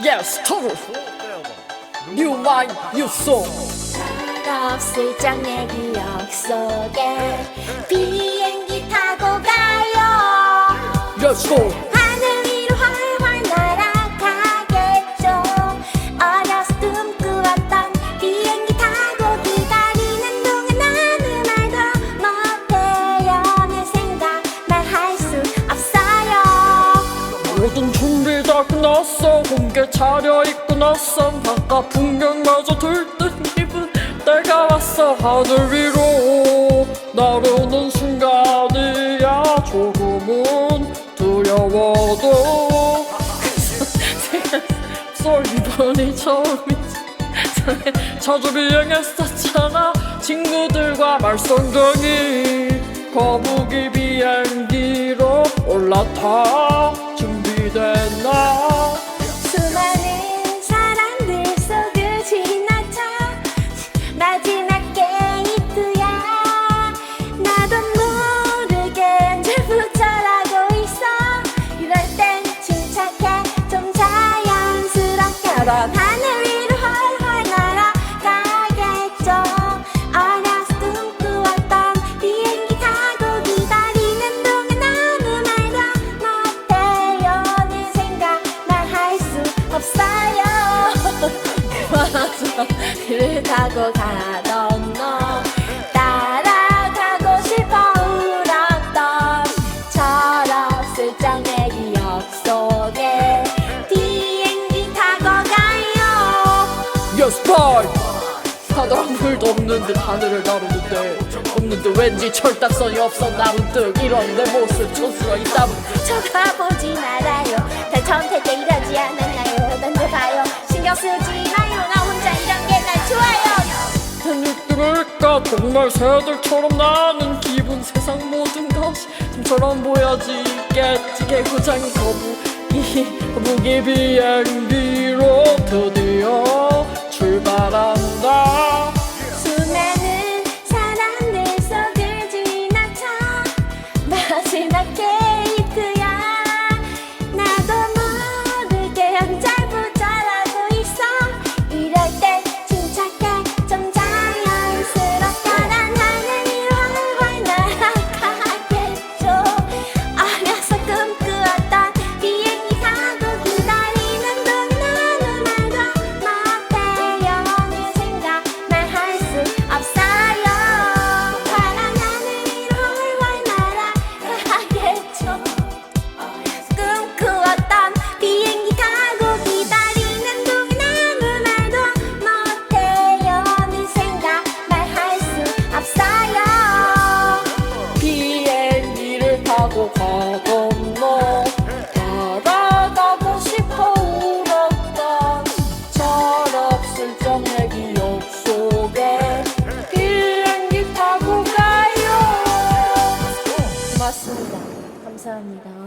Yes, album. New mind, new soul. 철없을적 내 기억 속에 비행기 타고 가요 Let's go. 다 끝났어. 공개 차려입고 나서 바깥 풍경마저 들뜬 기분 내가 왔어. 하늘 위로 날오는 순간이야. 조금은 두려워도. 쏠 이번이 처음이지. 자주 비행했었잖아. 친구들과 말썽쟁이 거북이 비행기로 올라타 준비됐 그럼 하늘 위로 활활 날아가겠죠. 어려서 꿈꾸었던 비행기 타고 기다리는 동안 아무 말도 못 해요 내 생각 말할 수 없어요. 그만하자 타고 가던 너 따라가고 싶어 울었던 철없을적 Yes boy 사람 불도 없는 듯 하늘을 나르는데 없는데 왠지 철딱선이 없어 듯 이런 내 모습 촌수가 있다면 쳐다보지 말아요. 다 처음부터 이러지 않았나요 던져봐요. 신경 쓰지 마요. 나 혼자 이런 게 날 좋아요. 그 느낌일까 정말 새들처럼 나는 기분 세상 모든 것이 좀처럼 보여지 겠지. 개구장이 거북이 거북이 비행기로 드 감사합니다